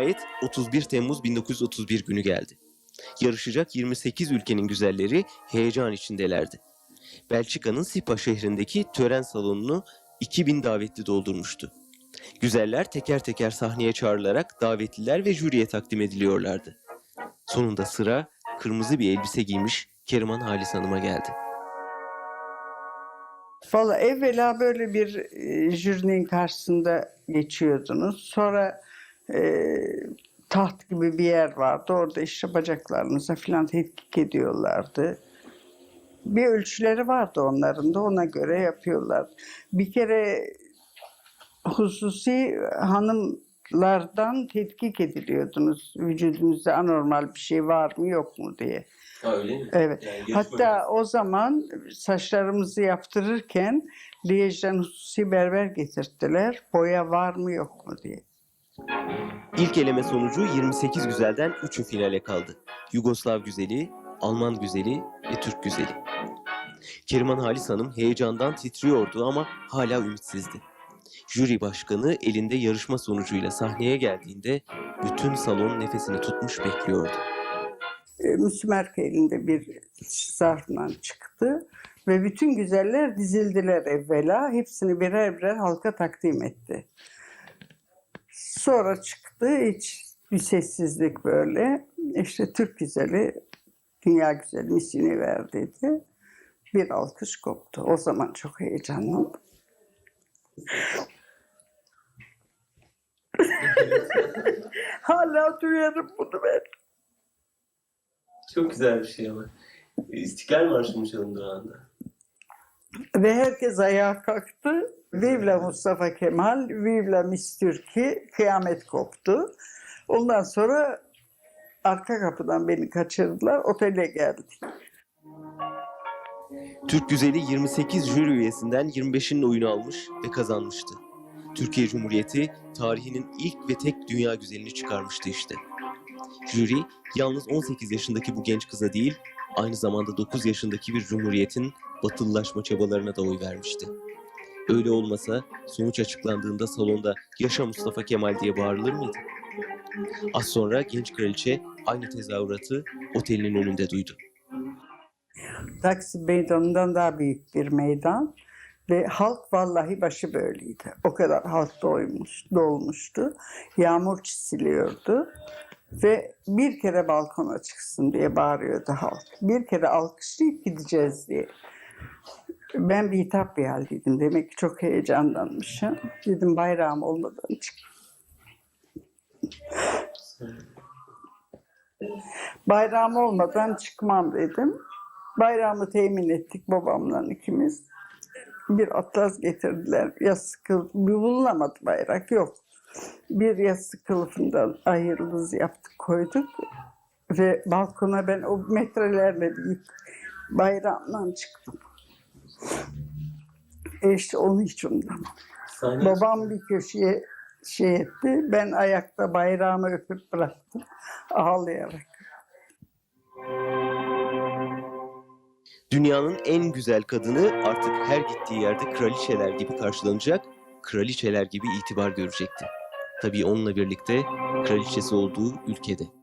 Nihayet 31 Temmuz 1931 günü geldi. Yarışacak 28 ülkenin güzelleri heyecan içindelerdi. Belçika'nın Sipa şehrindeki tören salonunu 2000 davetli doldurmuştu. Güzeller teker teker sahneye çağrılarak davetliler ve jüriye takdim ediliyorlardı. Sonunda sıra kırmızı bir elbise giymiş Keriman Halis Hanım'a geldi. Valla evvela böyle bir e, jürinin karşısında geçiyordunuz. Sonra e, taht gibi bir yer vardı. Orada işte bacaklarınıza falan tetkik ediyorlardı. Bir ölçüleri vardı onların da ona göre yapıyorlar. Bir kere hususi hanımlardan tetkik ediliyordunuz. Vücudunuzda anormal bir şey var mı yok mu diye. Ha öyle mi? Evet. Hatta o zaman saçlarımızı yaptırırken Liège'den hususi berber getirttiler. Boya var mı yok mu diye. İlk eleme sonucu 28 güzelden 3'ü finale kaldı. Yugoslav güzeli, Alman güzeli ve Türk güzeli. Keriman Halis Hanım heyecandan titriyordu ama hala ümitsizdi. Jüri başkanı elinde yarışma sonucuyla sahneye geldiğinde bütün salon nefesini tutmuş bekliyordu. E, Müslümerke elinde bir zarfla çıktı ve bütün güzeller dizildiler evvela. Hepsini birer birer halka takdim etti. Sonra çıktı hiç bir sessizlik böyle. İşte Türk güzeli, dünya güzeli misini ver dedi. Bir alkış koptu. O zaman çok heyecanlandım. Hala duyarım bunu ben. Çok güzel bir şey ama. İstiklal Marşı mı çalındı o anda? Ve herkes ayağa kalktı. Vivla Mustafa Kemal, Vivla Miss Türkiye, kıyamet koptu. Ondan sonra arka kapıdan beni kaçırdılar, otele geldik. Türk Güzeli 28 jüri üyesinden 25'inin oyunu almış ve kazanmıştı. Türkiye Cumhuriyeti tarihinin ilk ve tek dünya güzelini çıkarmıştı işte. Jüri yalnız 18 yaşındaki bu genç kıza değil, aynı zamanda 9 yaşındaki bir cumhuriyetin batılılaşma çabalarına da oy vermişti. Öyle olmasa sonuç açıklandığında salonda yaşa Mustafa Kemal diye bağırılır mıydı? Az sonra genç kraliçe aynı tezahüratı otelinin önünde duydu. Taksim Meydanı'ndan daha büyük bir meydan. Ve halk vallahi başı böyleydi. O kadar halk doymuş, dolmuştu. Yağmur çisiliyordu. Ve bir kere balkona çıksın diye bağırıyordu halk. Bir kere alkışlayıp gideceğiz diye. Ben bir hitap bir haldeydim. Demek ki çok heyecanlanmışım. Dedim bayrağım olmadan çık. Bayrağım olmadan çıkmam dedim. Bayrağımı temin ettik babamla ikimiz. Bir atlas getirdiler. Yassı kılıf, bir bulunamadı bayrak yok. Bir yassı kılıfından ayrılız yaptık koyduk. Ve balkona ben o metrelerle büyük bayrağımla çıktım. E işte onu hiç unutamam. Babam bir köşeye şey etti. Ben ayakta bayrağımı öpüp bıraktım. Ağlayarak. Dünyanın en güzel kadını artık her gittiği yerde kraliçeler gibi karşılanacak, kraliçeler gibi itibar görecekti. Tabii onunla birlikte kraliçesi olduğu ülkede.